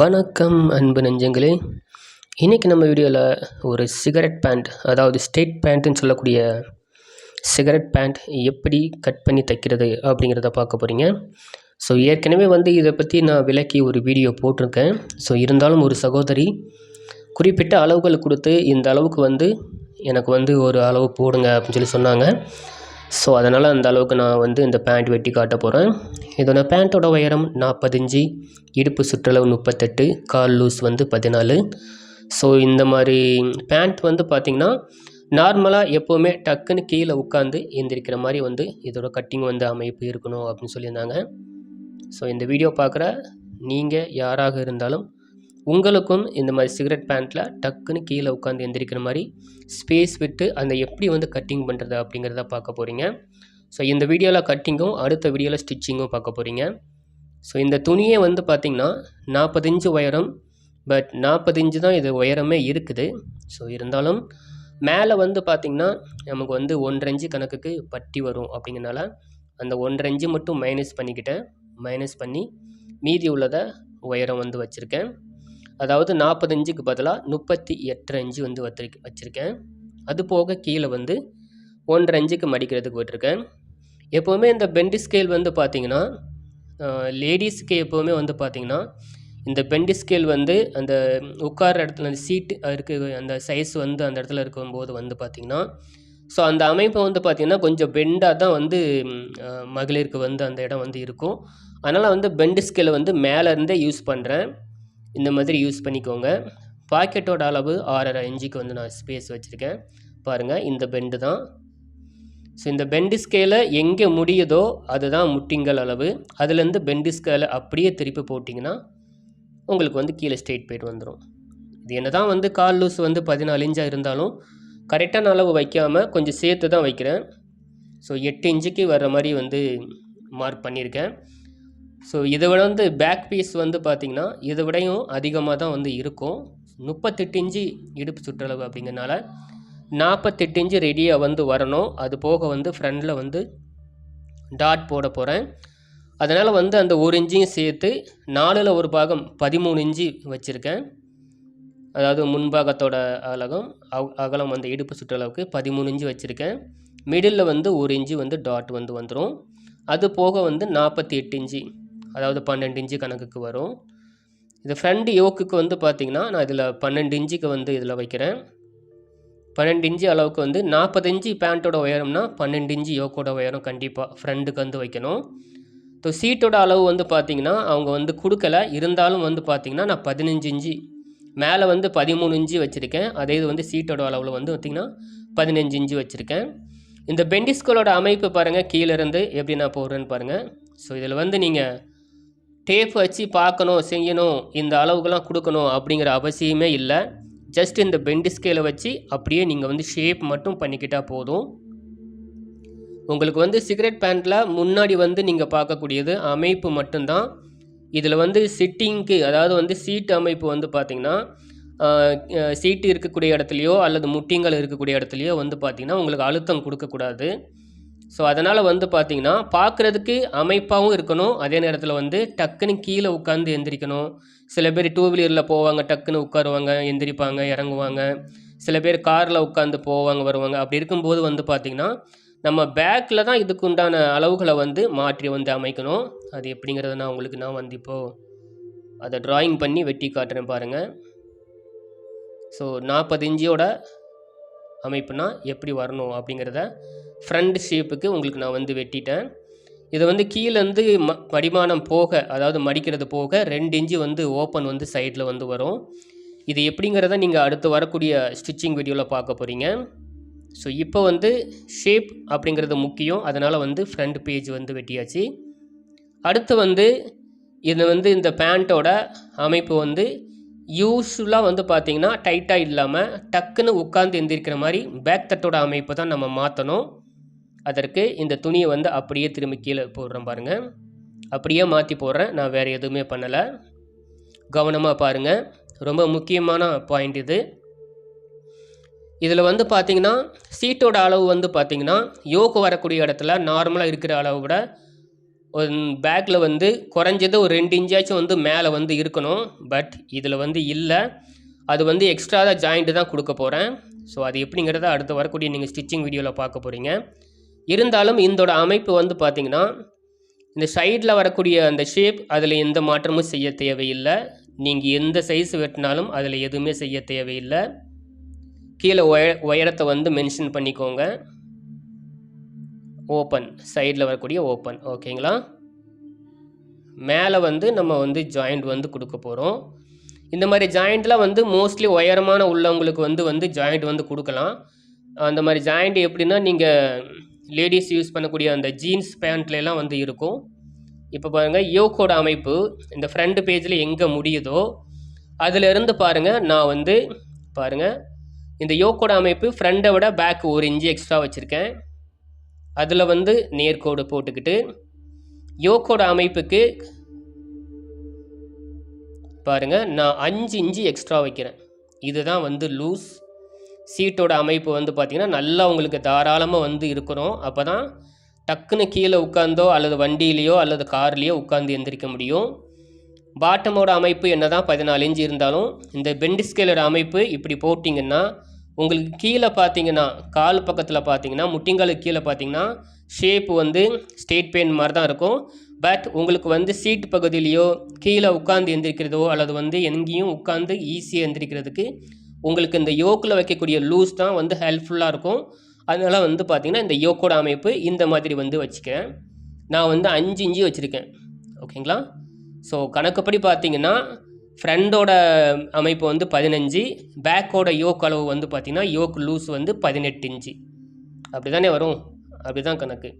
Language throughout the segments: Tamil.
வணக்கம் அன்பு நெஞ்சங்களே. இன்றைக்கி நம்ம வீடியோவில் ஒரு சிகரெட் பேண்ட் அதாவது ஸ்டேட் பேண்ட்டுன்னு சொல்லக்கூடிய சிகரெட் பேண்ட் எப்படி கட் பண்ணி தைக்கிறது அப்படிங்கிறத பார்க்க போகிறீங்க ஸோ ஏற்கனவே வந்து இதை பற்றி நான் விளக்கி ஒரு வீடியோ போட்டிருக்கேன். ஸோ இருந்தாலும் ஒரு சகோதரி குறிப்பிட்ட அளவுகள் கொடுத்து இந்த அளவுக்கு வந்து எனக்கு வந்து ஒரு அளவு போடுங்க அப்படின்னு சொல்லி சொன்னாங்க. ஸோ அதனால் அந்த அளவுக்கு நான் வந்து இந்த பேண்ட் வெட்டி காட்ட போகிறேன் இதோட பேண்ட்டோட உயரம் நாற்பத்தஞ்சு இடுப்பு சுற்றளவு முப்பத்தெட்டு கால் லூஸ் வந்து பதினாலு. ஸோ இந்த மாதிரி பேண்ட் வந்து பார்த்திங்கன்னா நார்மலாக எப்போவுமே டக்குன்னு கீழே உட்காந்து எந்திரிக்கிற மாதிரி வந்து இதோட கட்டிங் வந்து அமைப்பு இருக்கணும் அப்படின்னு சொல்லியிருந்தாங்க. ஸோ இந்த வீடியோ பார்க்குற நீங்கள் யாராக இருந்தாலும் உங்களுக்கும் இந்த மாதிரி சிகரெட் பேண்ட்டில் டக்குன்னு கீழே உட்காந்து எந்திரிக்கிற மாதிரி ஸ்பேஸ் விட்டு அந்த எப்படி வந்து கட்டிங் பண்ணுறது அப்படிங்கிறத பார்க்க போகிறீங்க ஸோ இந்த வீடியோவில் கட்டிங்கும் அடுத்த வீடியோவில் ஸ்டிச்சிங்கும் பார்க்க போகிறீங்க ஸோ இந்த துணியே வந்து பார்த்திங்கன்னா நாற்பத்தஞ்சு உயரம் பட் நாற்பத்தஞ்சு தான் இது உயரமே இருக்குது. ஸோ இருந்தாலும் மேலே வந்து பார்த்திங்கன்னா நமக்கு வந்து ஒன்றரை கணக்குக்கு பட்டி வரும் அப்படிங்கிறனால அந்த ஒன்றரை மட்டும் மைனஸ் பண்ணிக்கிட்டேன் மைனஸ் பண்ணி மீதி உள்ளதை உயரம் வந்து வச்சுருக்கேன். அதாவது நாற்பத்தஞ்சுக்கு பதிலாக முப்பத்தி எட்டரை இன்ச்சு வந்து வச்சு வச்சுருக்கேன். அது போக கீழே வந்து ஒன்றரை இன்ச்சுக்கு மடிக்கிறதுக்கு போட்டிருக்கேன் எப்போவுமே இந்த பெண்டு ஸ்கேல் வந்து பார்த்திங்கன்னா லேடிஸ்க்கு எப்போவுமே வந்து பார்த்திங்கன்னா இந்த பெண்டு ஸ்கேல் வந்து அந்த உட்கார இடத்துல அந்த சீட்டு இருக்குது அந்த சைஸ் வந்து அந்த இடத்துல இருக்கும்போது வந்து பார்த்திங்கன்னா ஸோ அந்த அமைப்பை வந்து பார்த்திங்கன்னா கொஞ்சம் பெண்டாக தான் வந்து மகளிருக்கு வந்து அந்த இடம் வந்து இருக்கும். அதனால் வந்து பெண்டு ஸ்கேலை வந்து மேலேருந்தே யூஸ் பண்ணுறேன் இந்த மாதிரி யூஸ் பண்ணிக்கோங்க. பாக்கெட்டோட அளவு ஆறரை இன்ச்சுக்கு வந்து நான் ஸ்பேஸ் வச்சுருக்கேன். பாருங்கள் இந்த பெண்டு தான். ஸோ இந்த பெண்டு ஸ்கேலை எங்கே முடியுதோ அதுதான் முட்டிங்கள் அளவு. அதுலேருந்து பெண்டு ஸ்கேலை அப்படியே திருப்பி போட்டிங்கன்னா உங்களுக்கு வந்து கீழே ஸ்ட்ரெயிட் போயிட்டு வந்துடும் இது என்ன தான் வந்து கால் லூஸ் வந்து பதினாலு இன்ச்சாக இருந்தாலும் கரெக்டான அளவு வைக்காமல் கொஞ்சம் சேர்த்து தான் வைக்கிறேன். ஸோ எட்டு இன்ச்சுக்கு வர்ற மாதிரி வந்து மார்க் பண்ணியிருக்கேன். ஸோ இதை விட வந்து பேக் பீஸ் வந்து பார்த்திங்கன்னா இதை விடையும் அதிகமாக தான் வந்து இருக்கும். முப்பத்தெட்டு இன்ச்சு இடுப்பு சுற்றளவு அப்படிங்கிறனால நாற்பத்தெட்டு இன்ச்சு ரெடியாக வந்து வரணும். அது போக வந்து ஃப்ரண்டில் வந்து டாட் போட போகிறேன் அதனால் வந்து அந்த ஒரு இன்ச்சையும் சேர்த்து நாலில் ஒரு பாகம் பதிமூணு இன்ச்சு வச்சுருக்கேன். அதாவது முன்பாகத்தோட அகலம் அகலம் வந்து இடுப்பு சுற்றளவுக்கு பதிமூணு இன்ச்சு வச்சுருக்கேன். மிடில் வந்து ஒரு இன்ச்சு வந்து டாட் வந்து வந்துடும் அது போக வந்து நாற்பத்தி எட்டு இன்ச்சு அதாவது பன்னெண்டு இன்ச்சு கணக்குக்கு வரும். இது ஃப்ரண்ட் யோக்குக்கு வந்து பார்த்திங்கன்னா நான் இதில் பன்னெண்டு இன்ச்சுக்கு வந்து இதில் வைக்கிறேன். பன்னெண்டு இன்ச்சு அளவுக்கு வந்து நாற்பத்தஞ்சு பேண்ட்டோட உயரம்னா பன்னெண்டு இன்ச்சு யோக்கோட உயரம் கண்டிப்பாக ஃப்ரெண்டுக்கு வந்து வைக்கணும். ஸோ சீட்டோட அளவு வந்து பார்த்திங்கன்னா அவங்க வந்து கொடுக்கல. இருந்தாலும் வந்து பார்த்திங்கன்னா நான் பதினஞ்சு இன்ச்சு மேலே வந்து பதிமூணு இன்ச்சு வச்சுருக்கேன். அதே இது வந்து சீட்டோட அளவில் வந்து பார்த்திங்கன்னா பதினஞ்சு இன்ச்சு வச்சுருக்கேன். இந்த பெண்டிஸ்கோலோட அமைப்பு பாருங்கள் கீழேருந்து எப்படி நான் போடுறேன்னு பாருங்கள் ஸோ இதில் வந்து நீங்கள் டேப் வச்சு பார்க்கணும் செய்யணும் இந்த அளவுக்கெல்லாம் கொடுக்கணும் அப்படிங்கிற அவசியமே இல்லை. ஜஸ்ட் இந்த பெண்டு ஸ்கேலை வச்சு அப்படியே நீங்கள் வந்து ஷேப் மட்டும் பண்ணிக்கிட்டால் போதும். உங்களுக்கு வந்து சிகரெட் பேண்ட்டில் முன்னாடி வந்து நீங்கள் பார்க்கக்கூடியது அமைப்பு மட்டும்தான். இதில் வந்து சிட்டிங்க்கு அதாவது வந்து சீட் அமைப்பு வந்து பார்த்திங்கன்னா சீட்டு இருக்கக்கூடிய இடத்துலையோ அல்லது முட்டிங்கள் இருக்கக்கூடிய இடத்துலையோ வந்து பார்த்திங்கன்னா உங்களுக்கு அழுத்தம் கொடுக்கக்கூடாது. ஸோ அதனால் வந்து பார்த்திங்கன்னா பார்க்குறதுக்கு அமைப்பாகவும் இருக்கணும். அதே நேரத்தில் வந்து டக்குன்னு கீழே உட்காந்து எந்திரிக்கணும். சில பேர் டூ வீலரில் போவாங்க டக்குன்னு உட்காருவாங்க எந்திரிப்பாங்க இறங்குவாங்க. சில பேர் காரில் உட்காந்து போவாங்க வருவாங்க. அப்படி இருக்கும்போது வந்து பார்த்திங்கன்னா நம்ம பேக்கில் தான் இதுக்கு உண்டான அளவுகளை வந்து மாற்றி வந்து அமைக்கணும். அது எப்படிங்கிறத நான் உங்களுக்கு நான் வந்து இப்போது அதை ட்ராயிங் பண்ணி வெட்டி காட்டுறேன் பாருங்கள் ஸோ நாற்பதஞ்சியோட அமைப்புனா எப்படி வரணும் அப்படிங்கிறத ஃப்ரண்ட் ஷேப்புக்கு உங்களுக்கு நான் வந்து வெட்டிட்டேன். இதை வந்து கீழேருந்து ம வடிமானம் போக அதாவது மடிக்கிறது போக ரெண்டு இன்ச்சு வந்து ஓப்பன் வந்து சைடில் வந்து வரும். இது எப்படிங்கிறத நீங்கள் அடுத்து வரக்கூடிய ஸ்டிச்சிங் வீடியோவில் பார்க்க போகிறீங்க ஸோ இப்போ வந்து ஷேப் அப்படிங்கிறது முக்கியம். அதனால் வந்து ஃப்ரண்ட் பேஜ் வந்து வெட்டியாச்சு. அடுத்து வந்து இது வந்து இந்த பேண்ட்டோட அமைப்பு வந்து யூஸ்ஃபுல்லாக வந்து பார்த்திங்கன்னா டைட்டாக இல்லாமல் டக்குன்னு உட்காந்து எந்திரிக்கிற மாதிரி பேக் தட்டோட அமைப்பு தான் நம்ம மாற்றணும் அதற்கு இந்த துணியை வந்து அப்படியே திரும்பி கீழே போடுறேன் பாருங்கள் அப்படியே மாற்றி போடுறேன். நான் வேறு எதுவுமே பண்ணலை. கவனமாக பாருங்கள் ரொம்ப முக்கியமான பாயிண்ட் இது. இதில் வந்து பார்த்திங்கன்னா சீட்டோட அளவு வந்து பார்த்திங்கன்னா யோக்கு வரக்கூடிய இடத்துல நார்மலாக இருக்கிற அளவை விட பேக்கில் வந்து குறைஞ்சது ஒரு ரெண்டு இன்ச்சாச்சும் வந்து மேலே வந்து இருக்கணும். பட் இதில் வந்து இல்லை. அது வந்து எக்ஸ்ட்ரா தான் ஜாயிண்ட்டு தான் கொடுக்க போகிறேன் ஸோ அது எப்படிங்கிறத அடுத்து வரக்கூடிய நீங்கள் ஸ்டிச்சிங் வீடியோவில் பார்க்க போகிறீங்க இருந்தாலும் இதோட அமைப்பு வந்து பார்த்திங்கன்னா இந்த சைடில் வரக்கூடிய அந்த ஷேப் அதில் எந்த மாற்றமும் செய்ய தேவையில்லை. நீங்கள் எந்த சைஸ் வெட்டினாலும் அதில் எதுவுமே செய்ய தேவையில்லை. கீழே உய உயரத்தை வந்து மென்ஷன் பண்ணிக்கோங்க. ஓப்பன் சைடில் வரக்கூடிய ஓப்பன் ஓகேங்களா மேலே வந்து நம்ம வந்து ஜாயிண்ட் வந்து கொடுக்க போகிறோம் இந்த மாதிரி ஜாயிண்ட்லாம் வந்து மோஸ்ட்லி உயரமான உள்ளவங்களுக்கு வந்து வந்து ஜாயிண்ட் வந்து கொடுக்கலாம். அந்த மாதிரி ஜாயிண்ட் எப்படின்னா நீங்கள் லேடிஸ் யூஸ் பண்ணக்கூடிய அந்த ஜீன்ஸ் பேண்ட்லலாம் வந்து இருக்கும். இப்போ பாருங்கள் யோகோட அமைப்பு இந்த ஃப்ரண்ட் பேஜில் எங்கே முடியுதோ அதிலிருந்து பாருங்கள் நான் வந்து பாருங்கள் இந்த யோக்கோட அமைப்பு ஃப்ரண்டை விட பேக் ஒரு இன்ச்சு எக்ஸ்ட்ரா வச்சுருக்கேன். அதில் வந்து நேர்கோடு போட்டுக்கிட்டு யோக்கோட அமைப்புக்கு பாருங்கள் நான் அஞ்சு இன்ச்சு எக்ஸ்ட்ரா வைக்கிறேன். இதுதான் வந்து லூஸ் சீட்டோட அமைப்பு வந்து பார்த்திங்கன்னா நல்லா உங்களுக்கு தாராளமாக வந்து இருக்கணும் அப்போ தான் டக்குன்னு கீழே உட்காந்தோ அல்லது வண்டியிலையோ அல்லது கார்லேயோ உட்காந்து எந்திரிக்க முடியும். பாட்டமோட அமைப்பு என்ன தான் பதினாலு இன்ச்சு இருந்தாலும் இந்த பெண்டு ஸ்கேலோட அமைப்பு இப்படி போட்டிங்கன்னா உங்களுக்கு கீழே பார்த்தீங்கன்னா கால் பக்கத்தில் பார்த்தீங்கன்னா முட்டிங்காலுக்கு கீழே பார்த்தீங்கன்னா ஷேப் வந்து ஸ்டேட் பெயின் மாதிரி தான் இருக்கும். பட் உங்களுக்கு வந்து சீட் பகுதியிலையோ கீழே உட்காந்து எந்திரிக்கிறதோ அல்லது வந்து எங்கேயும் உட்காந்து ஈஸியாக எந்திரிக்கிறதுக்கு உங்களுக்கு இந்த யோக்கில் வைக்கக்கூடிய லூஸ் தான் வந்து ஹெல்ப்ஃபுல்லாக இருக்கும். அதனால் வந்து பார்த்திங்கன்னா இந்த யோக்கோட அமைப்பு இந்த மாதிரி வந்து வச்சுக்கேன் நான் வந்து அஞ்சு இஞ்சி வச்சுருக்கேன். ஓகேங்களா ஸோ கணக்குப்படி பார்த்தீங்கன்னா ஃப்ரண்டோட அமைப்பு வந்து பதினஞ்சு பேக்கோட யோக் அளவு வந்து பார்த்திங்கன்னா யோக் லூஸ் வந்து பதினெட்டு இன்ச்சு. அப்படி தானே வரும்? அப்படி தான் கணக்கு.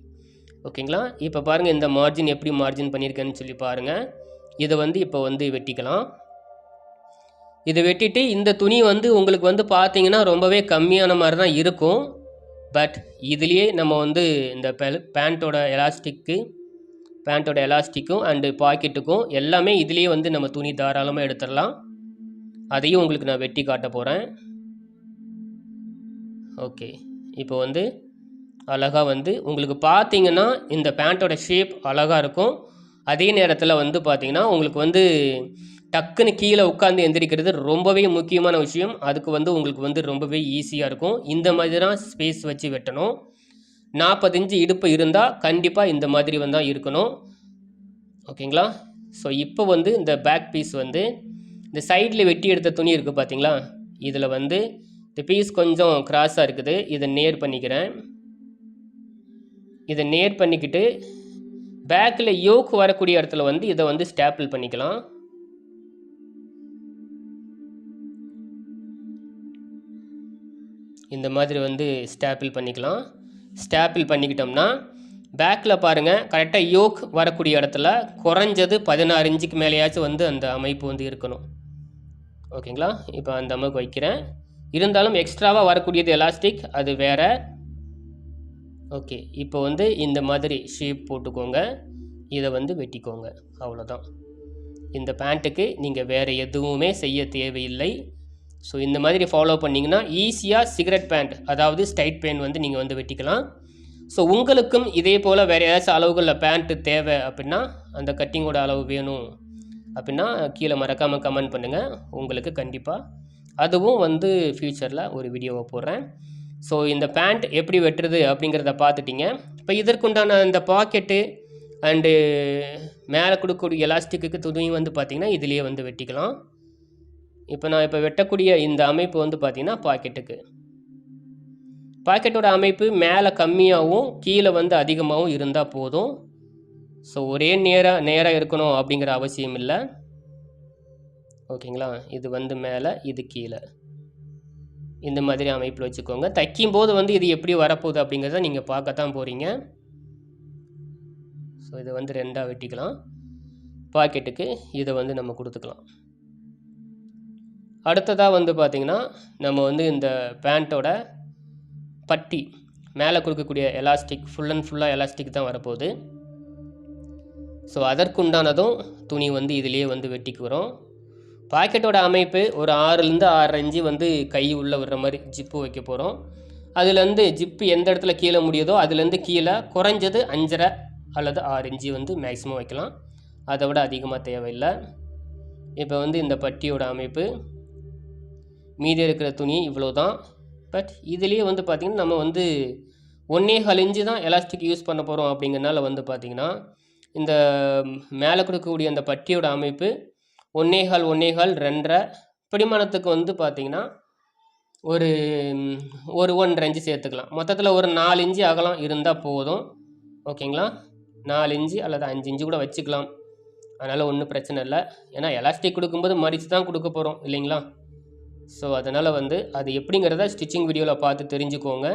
ஓகேங்களா? இப்போ பாருங்கள் இந்த மார்ஜின் எப்படி மார்ஜின் பண்ணியிருக்கேன்னு சொல்லி பாருங்கள் இதை வந்து இப்போ வந்து வெட்டிக்கலாம். இதை வெட்டிட்டு இந்த துணி வந்து உங்களுக்கு வந்து பார்த்தீங்கன்னா ரொம்பவே கம்மியான மாதிரி தான் இருக்கும். பட் இதுலேயே நம்ம வந்து இந்த பேண்ட்டோட எலாஸ்டிக்கு பேண்ட்டோட எலாஸ்டிக்கும் அண்டு பாக்கெட்டுக்கும் எல்லாமே இதுலேயே வந்து நம்ம துணி தாராளமாக எடுத்துடலாம். அதையும் உங்களுக்கு நான் வெட்டி காட்ட போகிறேன் ஓகே. இப்போ வந்து அழகாக வந்து உங்களுக்கு பார்த்தீங்கன்னா இந்த பேண்ட்டோட ஷேப் அழகாக இருக்கும். அதே நேரத்தில் வந்து பார்த்திங்கன்னா உங்களுக்கு வந்து டக்குன்னு கீழே உட்காந்து எந்திரிக்கிறது ரொம்பவே முக்கியமான விஷயம். அதுக்கு வந்து உங்களுக்கு வந்து ரொம்பவே ஈஸியாக இருக்கும். இந்த மாதிரி தான் ஸ்பேஸ் வச்சு வெட்டணும். நாற்பத்தஞ்சு இடுப்பு இருந்தால் கண்டிப்பாக இந்த மாதிரி வந்து இருக்கணும். ஓகேங்களா? ஸோ இப்போ வந்து இந்த பேக் பீஸ் வந்து இந்த சைடில் வெட்டி எடுத்த துணி இருக்குது பார்த்தீங்களா இதில் வந்து இந்த பீஸ் கொஞ்சம் கிராஸாக இருக்குது. இதை நேர் பண்ணிக்கிறேன். இதை நேர் பண்ணிக்கிட்டு பேக்கில் யோக் வரக்கூடிய இடத்துல வந்து இதை வந்து ஸ்டாப்பிள் பண்ணிக்கலாம். இந்த மாதிரி வந்து ஸ்டாப்பிள் பண்ணிக்கலாம். ஸ்டாப்பிள் பண்ணிக்கிட்டோம்னா பேக்கில் பாருங்கள் கரெக்டாக யோக் வரக்கூடிய இடத்துல குறைஞ்சது பதினாறு இன்ச்சுக்கு மேலேயாச்சும் வந்து அந்த அமைப்பு வந்து இருக்கணும். ஓகேங்களா? இப்போ அந்த அமைப்பு வைக்கிறேன். இருந்தாலும் எக்ஸ்ட்ராவாக வரக்கூடியது எலாஸ்டிக் அது வேறு. ஓகே இப்போ வந்து இந்த மாதிரி ஷேப் போட்டுக்கோங்க. இதை வந்து வெட்டிக்கோங்க. அவ்வளோதான் இந்த பேண்ட்டுக்கு நீங்கள் வேறு எதுவுமே செய்ய தேவையில்லை. ஸோ இந்த மாதிரி ஃபாலோ பண்ணிங்கன்னா ஈஸியாக சிகரெட் பேண்ட் அதாவது ஸ்டைட் பேண்ட் வந்து நீங்கள் வந்து வெட்டிக்கலாம். ஸோ உங்களுக்கும் இதே போல் வேறு ஏதாச்சும் அளவுகளில் பேண்ட்டு தேவை அப்படின்னா அந்த கட்டிங்கோட அளவு வேணும் அப்படின்னா கீழே மறக்காமல் கமெண்ட் பண்ணுங்கள் உங்களுக்கு கண்டிப்பாக அதுவும் வந்து ஃப்யூச்சரில் ஒரு வீடியோவை போடுறேன். ஸோ இந்த பேண்ட் எப்படி வெட்டுறது அப்படிங்கிறத பார்த்துட்டிங்க. இப்போ இதற்குண்டான அந்த பாக்கெட்டு அண்டு மேலே கொடுக்கக்கூடிய எலாஸ்டிக்கு துணியும் வந்து பார்த்திங்கன்னா இதுலேயே வந்து வெட்டிக்கலாம். இப்போ நான் இப்போ வெட்டக்கூடிய இந்த அமைப்பு வந்து பார்த்திங்கன்னா பாக்கெட்டுக்கு. பாக்கெட்டோட அமைப்பு மேலே கம்மியாகவும் கீழே வந்து அதிகமாகவும் இருந்தால் போதும். ஸோ ஒரே நேராக நேராக இருக்கணும் அப்படிங்கிற அவசியம் இல்லை. ஓகேங்களா? இது வந்து மேலே இது கீழே. இந்த மாதிரி அமைப்பில் வச்சுக்கோங்க. தைக்கும் போது வந்து இது எப்படி வரப்போகுது அப்படிங்கிறத நீங்கள் பார்க்கத்தான் போகிறீங்க ஸோ இதை வந்து ரெண்டாக வெட்டிக்கலாம். பாக்கெட்டுக்கு இதை வந்து நம்ம கொடுத்துக்கலாம். அடுத்ததாக வந்து பார்த்திங்கன்னா நம்ம வந்து இந்த பேண்ட்டோட பட்டி மேலே கொடுக்கக்கூடிய எலாஸ்டிக் ஃபுல் அண்ட் ஃபுல்லாக எலாஸ்டிக் தான் வரப்போகுது. ஸோ அதற்குண்டானதும் துணி வந்து இதிலேயே வந்து வெட்டிக்குறோம். பாக்கெட்டோட அமைப்பு ஒரு ஆறுலேருந்து ஆறு அஞ்சு வந்து கை உள்ளே விடுற மாதிரி ஜிப்பு வைக்க போகிறோம் அதுலேருந்து ஜிப்பு எந்த இடத்துல கீழே முடியுதோ அதுலேருந்து கீழே குறைஞ்சது அஞ்சரை அல்லது ஆறு இஞ்சி வந்து மேக்ஸிமம் வைக்கலாம். அதை விட அதிகமாக தேவையில்லை. இப்போ வந்து இந்த பட்டியோட அமைப்பு மீதி இருக்கிற துணி இவ்வளோ தான் பட் இதுலேயே வந்து பார்த்திங்கன்னா நம்ம வந்து ஒன்றே கால் தான் எலாஸ்டிக் யூஸ் பண்ண போகிறோம் அப்படிங்கிறனால வந்து பார்த்திங்கன்னா இந்த மேலே கொடுக்கக்கூடிய அந்த பட்டியோட அமைப்பு ஒன்றே கால் ஒன்றே கால் ரெண்டரை பிடிமானத்துக்கு வந்து பார்த்திங்கன்னா ஒரு ஒரு ஒன்றரை இன்ச்சு சேர்த்துக்கலாம். மொத்தத்தில் ஒரு நாலு இன்ச்சு அகலம் இருந்தால் போதும். ஓகேங்களா? நாலு இன்ச்சு அல்லது அஞ்சு இன்ச்சு கூட வச்சுக்கலாம். அதனால் ஒன்றும் பிரச்சனை இல்லை. ஏன்னா எலாஸ்டிக் கொடுக்கும்போது மறித்து தான் கொடுக்க போகிறோம் இல்லைங்களா? ஸோ அதனால் வந்து அது எப்படிங்கிறத ஸ்டிச்சிங் வீடியோவில் பார்த்து தெரிஞ்சுக்கோங்க.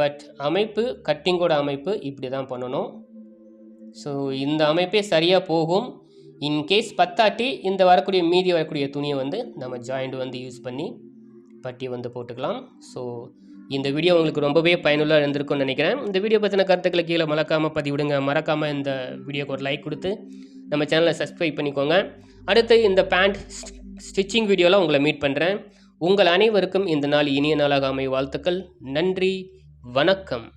பட் அமைப்பு கட்டிங்கோட அமைப்பு இப்படி தான் பண்ணணும். ஸோ இந்த அமைப்பே சரியாக போகும். இன்கேஸ் பத்தாட்டி இந்த வரக்கூடிய மீதி வரக்கூடிய துணியை வந்து நம்ம ஜாயிண்ட் வந்து யூஸ் பண்ணி பட்டி வந்து போட்டுக்கலாம். ஸோ இந்த வீடியோ உங்களுக்கு ரொம்பவே பயனுள்ளாக இருந்திருக்கும்னு நினைக்கிறேன். இந்த வீடியோ பற்றின கருத்துக்களை கீழே மறக்காமல் பதிவிடுங்க. மறக்காமல் இந்த வீடியோக்கு ஒரு லைக் கொடுத்து நம்ம சேனலை சப்ஸ்கிரைப் பண்ணிக்கோங்க. அடுத்து இந்த பேண்ட் ஸ்டிச்சிங் வீடியோவில் உங்களை மீட் பண்ணுறேன் உங்கள் அனைவருக்கும் இந்த நாள் இனிய நாளாக அமைய வாழ்த்துக்கள். நன்றி. வணக்கம்.